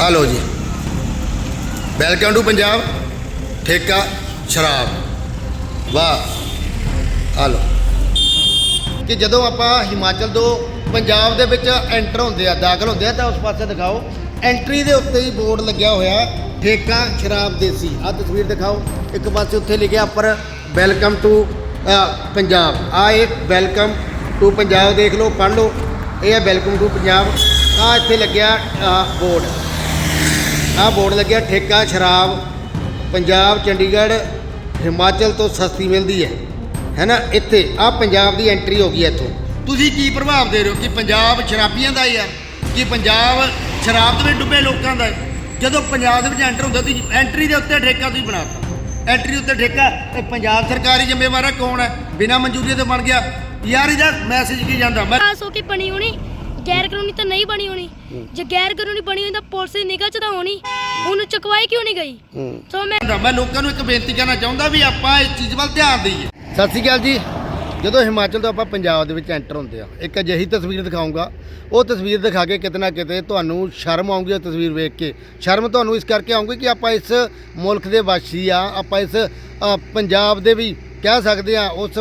ਆ ਲਓ ਜੀ। ਵੈਲਕਮ ਟੂ ਪੰਜਾਬ, ਠੇਕਾ ਸ਼ਰਾਬ। ਵਾਹ, ਆ ਲਓ। ਕਿ ਜਦੋਂ ਆਪਾਂ ਹਿਮਾਚਲ ਤੋਂ ਪੰਜਾਬ ਦੇ ਵਿੱਚ ਐਂਟਰ ਹੁੰਦੇ ਆ, ਦਾਖਲ ਹੁੰਦੇ ਆ, ਤਾਂ ਉਸ ਪਾਸੇ ਦਿਖਾਓ। ਐਂਟਰੀ ਦੇ ਉੱਤੇ ਹੀ ਬੋਰਡ ਲੱਗਿਆ ਹੋਇਆ, ਠੇਕਾ ਸ਼ਰਾਬ ਦੇਸੀ। ਆ ਤਸਵੀਰ ਦਿਖਾਓ। ਇੱਕ ਪਾਸੇ ਉੱਥੇ ਲਿਖਿਆ ਉੱਪਰ ਵੈਲਕਮ ਟੂ ਪੰਜਾਬ। ਆ ਇਹ ਵੈਲਕਮ ਟੂ ਪੰਜਾਬ ਦੇਖ ਲਓ, ਪੜ੍ਹ ਲਓ। ਇਹ ਹੈ ਵੈਲਕਮ ਟੂ ਪੰਜਾਬ। ਆ ਇੱਥੇ ਲੱਗਿਆ ਬੋਰਡ। ਆ ਬੋਰਡ ਲੱਗਿਆ ਠੇਕਾ ਸ਼ਰਾਬ, ਪੰਜਾਬ, ਚੰਡੀਗੜ੍ਹ, ਹਿਮਾਚਲ ਤੋਂ ਸਸਤੀ ਮਿਲਦੀ ਹੈ। ਹੈ ਨਾ? ਇੱਥੇ ਆ ਪੰਜਾਬ ਦੀ ਐਂਟਰੀ ਹੋ ਗਈ ਹੈ ਇੱਥੋਂ। ਤੁਸੀਂ ਕੀ ਪ੍ਰਭਾਵ ਦੇ ਰਹੇ ਹੋ ਕਿ ਪੰਜਾਬ ਸ਼ਰਾਬੀਆਂ ਦਾ ਹੀ ਆ? ਕਿ ਪੰਜਾਬ ਸ਼ਰਾਬ ਦੇ ਵਿੱਚ ਡੁੱਬੇ ਲੋਕਾਂ ਦਾ ਜਦੋਂ ਪੰਜਾਬ ਦੇ ਵਿੱਚ ਐਂਟਰ ਹੁੰਦਾ, ਤੁਸੀਂ ਐਂਟਰੀ ਦੇ ਉੱਤੇ ਠੇਕਾ ਤੁਸੀਂ ਬਣਾਤਾ। ਐਂਟਰੀ ਉੱਤੇ ਠੇਕਾ, ਇਹ ਪੰਜਾਬ ਸਰਕਾਰੀ ਜ਼ਿੰਮੇਵਾਰ ਹੈ ਕੌਣ ਹੈ? ਬਿਨਾਂ ਮਨਜ਼ੂਰੀ ਤੋਂ ਬਣ ਗਿਆ। ਯਾਰ, ਇਹਦਾ ਮੈਸੇਜ ਕੀ ਜਾਂਦਾ? ਮੈਂ ਪਾਸ ਹੋ ਕੇ ਹੋਣੀ ਗੈਰ ਕਾਨੂੰਨੀ ਤਾਂ ਨਹੀਂ ਬਣੀ ਹੋਣੀ। ਜੇ ਗੈਰ ਕਾਨੂੰਨੀ ਬਣੀ ਹੋਈ ਤਾਂ ਪੁਲਿਸ ਦੀ ਨਿਗਾਹ 'ਚ ਤਾਂ ਹੋਣੀ। ਉਹਨੂੰ ਚੁਕਵਾਈ ਕਿਉਂ ਨਹੀਂ ਗਈ? ਸੋ ਮੈਂ। ਮੈਂ ਲੋਕਾਂ ਨੂੰ ਇੱਕ ਬੇਨਤੀ ਕਰਨਾ ਚਾਹੁੰਦਾ ਵੀ ਆਪਾਂ ਇਸ ਚੀਜ਼ ਵੱਲ ਧਿਆਨ ਦਈਏ। ਸਤਿ ਸ਼੍ਰੀ ਅਕਾਲ ਜੀ। ਜਦੋਂ ਹਿਮਾਚਲ ਤੋਂ ਆਪਾਂ ਪੰਜਾਬ ਦੇ ਵਿੱਚ ਐਂਟਰ ਹੁੰਦੇ ਆ ਇੱਕ ਅਜਿਹੀ ਤਸਵੀਰ ਦਿਖਾਉਂਗਾ। ਉਹ ਤਸਵੀਰ ਦਿਖਾ ਕੇ ਕਿਤੇ ਨਾ ਕਿਤੇ ਤੁਹਾਨੂੰ ਸ਼ਰਮ ਆਉਂਗੀ ਉਹ ਤਸਵੀਰ ਵੇਖ ਕੇ। ਸ਼ਰਮ ਤੁਹਾਨੂੰ ਇਸ ਕਰਕੇ ਆਉਂਗੀ ਕਿ ਆਪਾਂ ਇਸ ਮੁਲਕ ਦੇ ਵਾਸੀ ਆ ਆਪਾਂ ਇਸ ਪੰਜਾਬ ਦੇ ਵੀ ਕਹਿ ਸਕਦੇ ਆ ਉਸ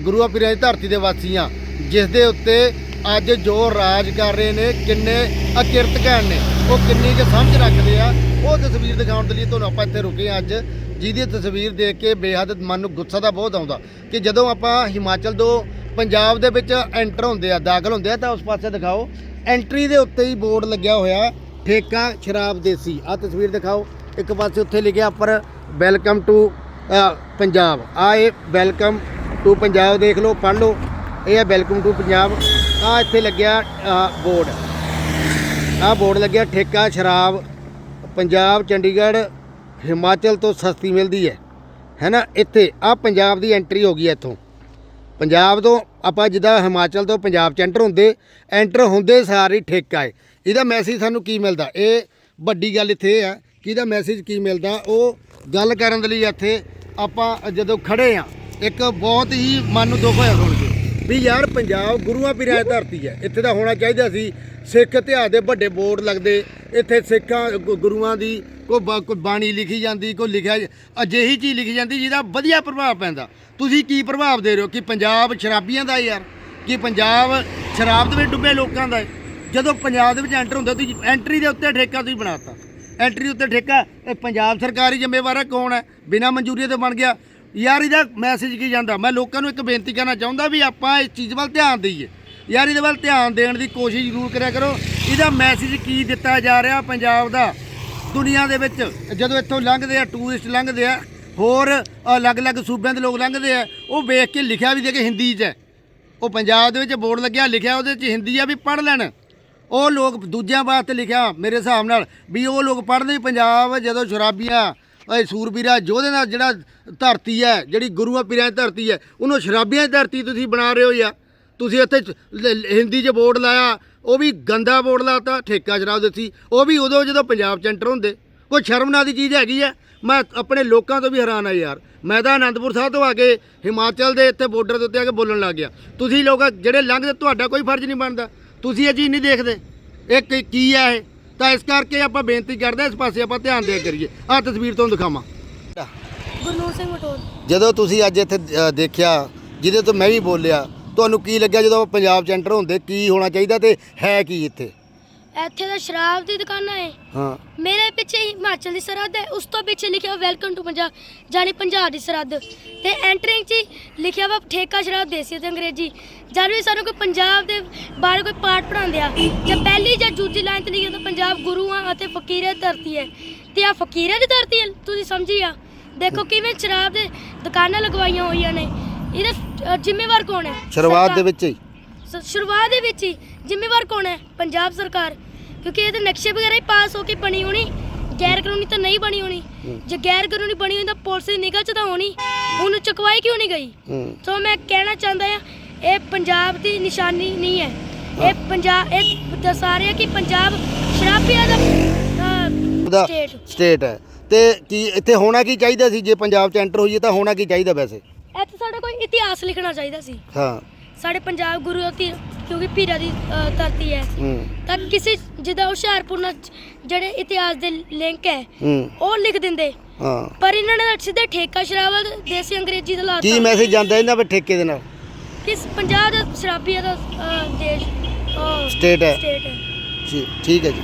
ਗੁਰੂਆਂ ਪੀਰਾਂ ਦੀ ਧਰਤੀ ਦੇ ਵਾਸੀ ਆ ਜਿਸ ਦੇ ਉੱਤੇ ਅੱਜ ਜੋ ਰਾਜ ਕਰ ਰਹੇ ਨੇ, ਕਿੰਨੇ ਅਕਿਰਤ ਘੈਣ ਨੇ, ਉਹ ਕਿੰਨੀ ਕੁ ਸਮਝ ਰੱਖਦੇ ਆ, ਉਹ ਤਸਵੀਰ ਦਿਖਾਉਣ ਦੇ ਲਈ ਤੁਹਾਨੂੰ ਆਪਾਂ ਇੱਥੇ ਰੁਕੇ ਹਾਂ ਅੱਜ, ਜਿਹਦੀ ਤਸਵੀਰ ਦੇਖ ਕੇ ਬੇਹੱਦ ਮਨ ਨੂੰ ਗੁੱਸਾ ਤਾਂ ਬਹੁਤ ਆਉਂਦਾ ਕਿ ਜਦੋਂ ਆਪਾਂ ਹਿਮਾਚਲ ਤੋਂ ਪੰਜਾਬ ਦੇ ਵਿੱਚ ਐਂਟਰ ਹੁੰਦੇ ਆ, ਦਾਖਲ ਹੁੰਦੇ ਆ, ਤਾਂ ਉਸ ਪਾਸੇ ਦਿਖਾਓ ਐਂਟਰੀ ਦੇ ਉੱਤੇ ਹੀ ਬੋਰਡ ਲੱਗਿਆ ਹੋਇਆ, ਠੇਕਾ ਸ਼ਰਾਬ ਦੇਸੀ ਆ ਤਸਵੀਰ ਦਿਖਾਓ, ਇੱਕ ਪਾਸੇ ਉੱਥੇ ਲਿਖਿਆ ਉੱਪਰ ਵੈਲਕਮ ਟੂ ਪੰਜਾਬ ਆ ਇਹ ਵੈਲਕਮ ਟੂ ਪੰਜਾਬ ਦੇਖ ਲਓ, ਪੜ੍ਹ ਲਓ, ਇਹ ਹੈ ਵੈਲਕਮ ਟੂ ਪੰਜਾਬ ਆ ਇੱਥੇ ਲੱਗਿਆ ਬੋਰਡ। ਆ ਬੋਰਡ ਲੱਗਿਆ ਠੇਕਾ ਸ਼ਰਾਬ, ਪੰਜਾਬ, ਚੰਡੀਗੜ੍ਹ, ਹਿਮਾਚਲ ਤੋਂ ਸਸਤੀ ਮਿਲਦੀ ਹੈ। ਹੈ ਨਾ ਇੱਥੇ ਆ ਪੰਜਾਬ ਦੀ ਐਂਟਰੀ ਹੋ ਗਈ ਇੱਥੋਂ। ਪੰਜਾਬ ਤੋਂ ਆਪਾਂ ਜਿੱਦਾਂ ਹਿਮਾਚਲ ਤੋਂ ਪੰਜਾਬ ਚ ਐਂਟਰ ਹੁੰਦੇ ਐਂਟਰ ਹੁੰਦੇ ਸਾਰੀ ਠੇਕਾ ਹੈ। ਇਹਦਾ ਮੈਸੇਜ ਸਾਨੂੰ ਕੀ ਮਿਲਦਾ? ਇਹ ਵੱਡੀ ਗੱਲ ਇੱਥੇ ਇਹ ਆ ਕਿ ਇਹਦਾ ਮੈਸੇਜ ਕੀ ਮਿਲਦਾ? ਉਹ ਗੱਲ ਕਰਨ ਦੇ ਲਈ ਇੱਥੇ ਆਪਾਂ ਜਦੋਂ ਖੜੇ ਆ ਇੱਕ ਬਹੁਤ ਹੀ ਮਨ ਨੂੰ ਦੁੱਖ ਹੋਇਆ ਸੁਣ ਵੀ ਯਾਰ ਪੰਜਾਬ ਗੁਰੂਆਂ ਪੀਰਾਂ ਦੀ ਧਰਤੀ ਹੈ। ਇੱਥੇ ਤਾਂ ਹੋਣਾ ਚਾਹੀਦਾ ਸੀ, ਸਿੱਖ ਇਤਿਹਾਸ ਦੇ ਵੱਡੇ ਬੋਰਡ ਲੱਗਦੇ। ਇੱਥੇ ਸਿੱਖਾਂ, ਗੁ- ਗੁਰੂਆਂ ਦੀ ਕੋਈ ਬ- ਕੋਈ ਬਾਣੀ ਲਿਖੀ ਜਾਂਦੀ ਕੋਈ ਲਿਖਿਆ ਅਜਿਹੀ ਚੀਜ਼ ਲਿਖੀ ਜਾਂਦੀ ਜਿਹਦਾ ਵਧੀਆ ਪ੍ਰਭਾਵ ਪੈਂਦਾ। ਤੁਸੀਂ ਕੀ ਪ੍ਰਭਾਵ ਦੇ ਰਹੇ ਹੋ? ਕਿ ਪੰਜਾਬ ਸ਼ਰਾਬੀਆਂ ਦਾ ਹੈ ਯਾਰ? ਕਿ ਪੰਜਾਬ ਸ਼ਰਾਬ ਦੇ ਵਿੱਚ ਡੁੱਬੇ ਲੋਕਾਂ ਦਾ ਹੈ? ਜਦੋਂ ਪੰਜਾਬ ਦੇ ਵਿੱਚ ਐਂਟਰ ਹੁੰਦਾ, ਤੁਸੀਂ ਐਂਟਰੀ ਦੇ ਉੱਤੇ ਠੇਕਾ ਤੁਸੀਂ ਬਣਾਤਾ। ਐਂਟਰੀ ਉੱਤੇ ਠੇਕਾ, ਇਹ ਪੰਜਾਬ ਸਰਕਾਰੀ ਜ਼ਿੰਮੇਵਾਰ ਹੈ, ਕੌਣ ਹੈ? ਬਿਨਾਂ ਮਨਜ਼ੂਰੀ ਤੋਂ ਬਣ ਗਿਆ। ਯਾਰ ਇਹਦਾ ਮੈਸੇਜ ਕੀ ਜਾਂਦਾ? ਮੈਂ ਲੋਕਾਂ ਨੂੰ ਇੱਕ ਬੇਨਤੀ ਕਰਨਾ ਚਾਹੁੰਦਾ ਵੀ ਆਪਾਂ ਇਸ ਚੀਜ਼ ਵੱਲ ਧਿਆਨ ਦਈਏ। ਯਾਰ ਇਹਦੇ ਵੱਲ ਧਿਆਨ ਦੇਣ ਦੀ ਕੋਸ਼ਿਸ਼ ਜ਼ਰੂਰ ਕਰਿਆ ਕਰੋ। ਇਹਦਾ ਮੈਸੇਜ ਕੀ ਦਿੱਤਾ ਜਾ ਰਿਹਾ ਪੰਜਾਬ ਦਾ? ਦੁਨੀਆ ਦੇ ਵਿੱਚ ਜਦੋਂ ਇੱਥੋਂ ਲੰਘਦੇ ਆ ਟੂਰਿਸਟ ਲੰਘਦੇ ਆ, ਹੋਰ ਅਲੱਗ-ਅਲੱਗ ਸੂਬਿਆਂ ਦੇ ਲੋਕ ਲੰਘਦੇ ਆ, ਉਹ ਵੇਖ ਕੇ ਲਿਖਿਆ ਵੀ ਦੇ ਕੇ ਹਿੰਦੀ 'ਚ ਹੈ। ਉਹ ਪੰਜਾਬ ਦੇ ਵਿੱਚ ਬੋਰਡ ਲੱਗਿਆ, ਲਿਖਿਆ ਉਹਦੇ 'ਚ ਹਿੰਦੀ ਆ ਵੀ ਪੜ੍ਹ ਲੈਣ। ਉਹ ਲੋਕ ਦੂਜਿਆਂ ਵਾਸਤੇ ਲਿਖਿਆ ਮੇਰੇ ਹਿਸਾਬ ਨਾਲ ਵੀ ਉਹ ਲੋਕ ਪੜ੍ਹਦੇ ਪੰਜਾਬ ਜਦੋਂ ਸ਼ਰਾਬੀਆਂ ਇਹ ਸੂਰਬੀਰਾ ਯੋਧੇ ਨਾਲ ਜਿਹੜਾ ਧਰਤੀ ਹੈ, ਜਿਹੜੀ ਗੁਰੂਆਂ ਪੀਰਾਂ ਦੀ ਧਰਤੀ ਹੈ, ਉਹਨੂੰ ਸ਼ਰਾਬੀਆਂ ਦੀ ਧਰਤੀ ਤੁਸੀਂ ਬਣਾ ਰਹੇ ਹੋ ਯਾਰ। ਤੁਸੀਂ ਇੱਥੇ ਹਿੰਦੀ 'ਚ ਬੋਰਡ ਲਾਇਆ, ਉਹ ਵੀ ਗੰਦਾ ਬੋਰਡ ਲਾਤਾ, ਠੇਕਾ ਸ਼ਰਾਬ ਦਿੱਤੀ, ਉਹ ਵੀ ਉਦੋਂ ਜਦੋਂ ਪੰਜਾਬ 'ਚ ਐਂਟਰ ਹੁੰਦੇ। ਕੋਈ ਸ਼ਰਮ ਨਾਂ ਦੀ ਚੀਜ਼ ਹੈਗੀ ਹੈ? ਮੈਂ ਆਪਣੇ ਲੋਕਾਂ ਤੋਂ ਵੀ ਹੈਰਾਨ ਆ ਯਾਰ। ਮੈਂ ਤਾਂ ਆਨੰਦਪੁਰ ਸਾਹਿਬ ਤੋਂ ਆ ਕੇ ਹਿਮਾਚਲ ਦੇ ਇੱਥੇ ਬਾਰਡਰ ਦੇ ਉੱਤੇ ਆ ਕੇ ਬੋਲਣ ਲੱਗ ਗਿਆ। ਤੁਸੀਂ ਲੋਕ, ਜਿਹੜੇ ਲੰਘਦੇ, ਤੁਹਾਡਾ ਕੋਈ ਫਰਜ਼ ਨਹੀਂ ਬਣਦਾ। ਤੁਸੀਂ ਇਹ ਚੀਜ਼ ਨਹੀਂ ਦੇਖਦੇ। ਇਹ ਕੀ- ਕੀ ਹੈ ਇਹ? ਤਾਂ ਇਸ ਕਰਕੇ ਆਪਾਂ ਬੇਨਤੀ ਕਰਦੇ ਹਾਂ ਇਸ ਪਾਸੇ ਆਪਾਂ ਧਿਆਨ ਦਿਆ ਕਰੀਏ। ਆਹ ਤਸਵੀਰ ਤੁਹਾਨੂੰ ਦਿਖਾਵਾਂ। ਗੁਰਨੂਰ ਸਿੰਘ ਮਟੋਲ ਜਦੋਂ ਤੁਸੀਂ ਅੱਜ ਇੱਥੇ ਅ, ਦੇਖਿਆ ਜਿਹਦੇ ਤੋਂ ਮੈਂ ਵੀ ਬੋਲਿਆ ਤੁਹਾਨੂੰ ਕੀ ਲੱਗਿਆ ਜਦੋਂ ਆਪਾਂ ਪੰਜਾਬ ਚ ਐਂਟਰ ਹੁੰਦੇ ਕੀ ਹੋਣਾ ਚਾਹੀਦਾ ਤੇ ਹੈ ਕੀ ਇੱਥੇ? ਇੱਥੇ ਤਾਂ ਸ਼ਰਾਬ ਦੀ ਦੁਕਾਨਾਂ ਹੈ ਹਾਂ। ਮੇਰੇ ਪਿੱਛੇ ਹਿਮਾਚਲ ਦੀ ਸਰਹੱਦ ਹੈ। ਉਸ ਤੋਂ ਪਿੱਛੇ ਲਿਖਿਆ ਵੈਲਕਮ ਟੂ ਪੰਜਾਬ ਜਾਨੀ ਪੰਜਾਬ ਦੀ ਸਰਹੱਦ। ਤੇ ਐਂਟਰਿੰਗ 'ਚ ਹੀ ਲਿਖਿਆ ਵਾ ਠੇਕਾ ਸ਼ਰਾਬ ਦੇਸੀ ਤੇ ਅੰਗਰੇਜ਼ੀ। ਜਦ ਵੀ ਸਾਨੂੰ ਕੋਈ ਪੰਜਾਬ ਦੇ ਬਾਰੇ ਕੋਈ ਪਾਠ ਪੜਾਉਂਦੇ ਆ ਜਾਂ ਪਹਿਲੀ ਜਾਂ ਦੂਜੀ ਲਾਈਨ ਤੇ ਲਿਖਿਆ ਤਾਂ ਪੰਜਾਬ ਗੁਰੂਆਂ ਅਤੇ ਫਕੀਰਾਂ ਦੀ ਧਰਤੀ ਹੈ। ਤੇ ਆ ਫਕੀਰਾਂ ਦੀ ਧਰਤੀ ਹੈ ਤੁਸੀਂ ਸਮਝੀ ਆ? ਦੇਖੋ ਕਿਵੇਂ ਸ਼ਰਾਬ ਦੇ ਦੁਕਾਨਾਂ ਲਗਵਾਈਆਂ ਹੋਈਆਂ ਨੇ। ਇਹਦਾ ਜ਼ਿੰਮੇਵਾਰ ਕੌਣ ਹੈ? ਸ਼ੁਰੂਆਤ ਦੇ। ਵਿੱਚ ਹੀ। ਸ- ਸ਼ੁਰੂਆਤ ਦੇ ਵਿੱਚ ਹੀ ਜ਼ਿੰਮੇਵਾਰ ਕੌਣ ਹੈ? ਪੰਜਾਬ ਸਰਕਾਰ। ਕਿਉਂਕਿ ਇਹਦੇ ਨਕਸ਼ੇ ਵਗੈਰਾ ਹੀ ਪਾਸ ਹੋ ਕੇ ਬਣੀ ਹੋਣੀ। ਗੈਰ ਕਾਨੂੰਨੀ ਤਾਂ ਨਹੀਂ ਬਣੀ ਹੋਣੀ। ਜੇ ਗੈਰ ਕਾਨੂੰਨੀ ਬਣੀ ਹੋਈ ਤਾਂ ਪੁਲਿਸ ਦੀ ਨਿਗਾਹ 'ਚ ਤਾਂ ਹੋਣੀ। ਉਹਨੂੰ ਚੁਕਵਾਈ ਕਿਉਂ ਨਹੀਂ ਗਈ? ਹੂੰ। ਸੋ ਮੈਂ ਕਹਿਣਾ ਚਾਹੁੰਦਾ ਹਾਂ ਇਹ ਪੰਜਾਬ ਦੀ ਨਿਸ਼ਾਨੀ ਨਹੀਂ ਹੈ। ਇਹ ਪੰਜਾਬ ਇਹ ਦੱਸਾ ਰਿਹਾ ਕਿ ਪੰਜਾਬ ਸ਼ਰਾਬੀਆਂ ਦਾ ਉਹਦਾ ਸਟੇਟ ਸਟੇਟ ਹੈ। ਤੇ ਕੀ ਇੱਥੇ ਹੋਣਾ ਕੀ ਚਾਹੀਦਾ ਸੀ? ਜੇ ਪੰਜਾਬ ਚ ਐਂਟਰ ਹੋਈਏ ਤਾਂ ਹੋਣਾ ਕੀ ਚਾਹੀਦਾ ਵੈਸੇ? ਇੱਥੇ ਸਾਡਾ ਕੋਈ ਇਤਿਹਾਸ ਲਿਖਣਾ ਚਾਹੀਦਾ ਸੀ। ਹਾਂ। ਸਾਡੇ ਪੰਜਾਬ ਗੁਰੂ ਅਤੇ ਕਿਉਂਕਿ ਪੀਰਾਂ ਦੀ ਅ, ਧਰਤੀ ਹੈ। ਹੂੰ। ਤਾਂ ਕਿਸੇ ਜਿੱਦਾਂ ਹੁਸ਼ਿਆਰਪੁਰ ਨਾਲ ਜਿਹੜੇ ਇਤਿਹਾਸ ਦੇ ਲਿੰਕ ਹੈ ਹੂੰ। ਉਹ ਲਿਖ ਦਿੰਦੇ। ਹਾਂ। ਪਰ ਇਹਨਾਂ ਨੇ ਸਿੱਧੇ ਠੇਕਾ ਸ਼ਰਾਬ ਦਾ ਦੇਸੀ ਅੰਗਰੇਜ਼ੀ ਦਾ ਲਾਤਾ। ਕੀ ਮੈਸੇਜ ਜਾਂਦਾ ਇਹਨਾਂ ਦੇ ਠੇਕੇ ਦੇ ਨਾਲ? ਕਿ ਪੰਜਾਬ ਦਾ ਸ਼ਰਾਬੀਆਂ ਦਾ ਅ, ਦੇਸ਼ ਸਟੇਟ ਹੈ। ਸਟੇਟ ਹੈ। ਜੀ ਠੀਕ ਹੈ ਜੀ।